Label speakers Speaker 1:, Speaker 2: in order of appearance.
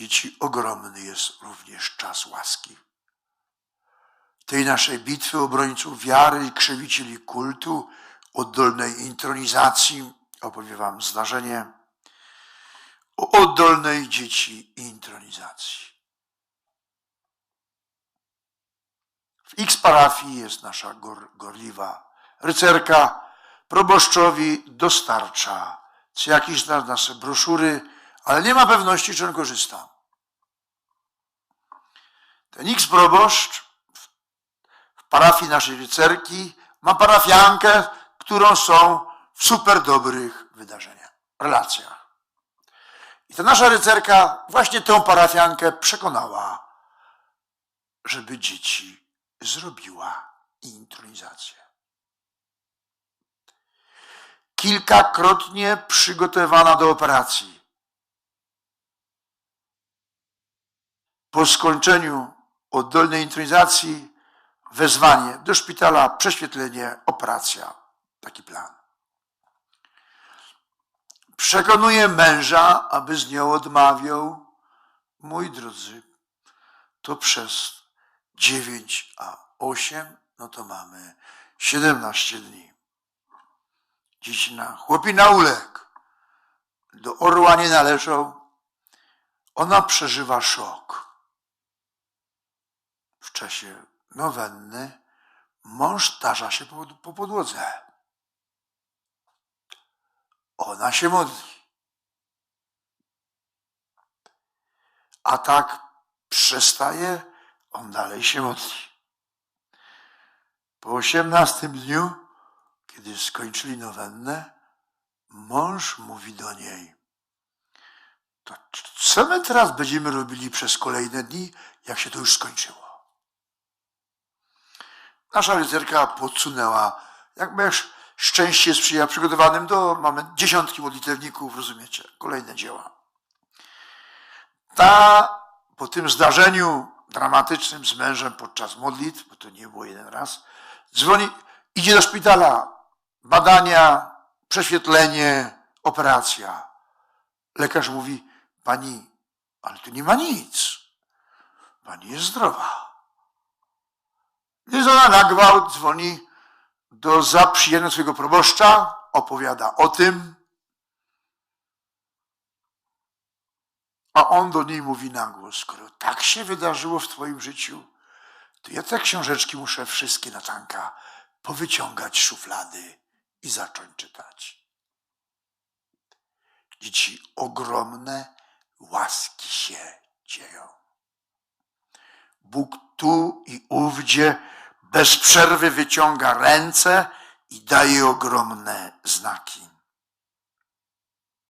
Speaker 1: Dzieci, ogromny jest również czas łaski. Tej naszej bitwy obrońców wiary i krzewicieli kultu, oddolnej intronizacji, opowiem wam zdarzenie o oddolnej dzieci intronizacji. W X parafii jest nasza gor, gorliwa rycerka, proboszczowi dostarcza co jakiś czas nasze broszury, ale nie ma pewności, czy on korzysta. Ten X proboszcz w parafii naszej rycerki ma parafiankę, którą są w super dobrych wydarzeniach, relacjach. I ta nasza rycerka właśnie tę parafiankę przekonała, żeby dzieci zrobiła intronizację. Kilkakrotnie przygotowana do operacji. Po skończeniu oddolnej intronizacji wezwanie do szpitala, prześwietlenie, operacja. Taki plan. Przekonuje męża, aby z nią odmawiał. Mój drodzy, to przez 9 a 8, no to mamy 17 dni. Dzieci na chłopina uległ. Do orła nie należał. Ona przeżywa szok. Czasie nowenny mąż tarza się po, po podłodze. Ona się modli. A tak przestaje, on dalej się modli. Po osiemnastym dniu, kiedy skończyli nowennę, mąż mówi do niej, to co my teraz będziemy robili przez kolejne dni, jak się to już skończyło? Nasza rycerka podsunęła, jak będziesz szczęście sprzyja przygotowanym do, mamy dziesiątki modlitewników, rozumiecie, kolejne dzieła. Ta po tym zdarzeniu dramatycznym z mężem podczas modlitw, bo to nie było jeden raz, dzwoni, idzie do szpitala, badania, prześwietlenie, operacja. Lekarz mówi, pani, ale tu nie ma nic. Pani jest zdrowa. Więc ona na gwałt dzwoni do zaprzyjaźnionego swojego proboszcza, opowiada o tym, a on do niej mówi na głos, skoro tak się wydarzyło w twoim życiu, to ja te książeczki muszę wszystkie na tanka powyciągać szuflady i zacząć czytać. Dzieci, ogromne łaski się dzieją. Bóg tu i ówdzie bez przerwy wyciąga ręce i daje ogromne znaki.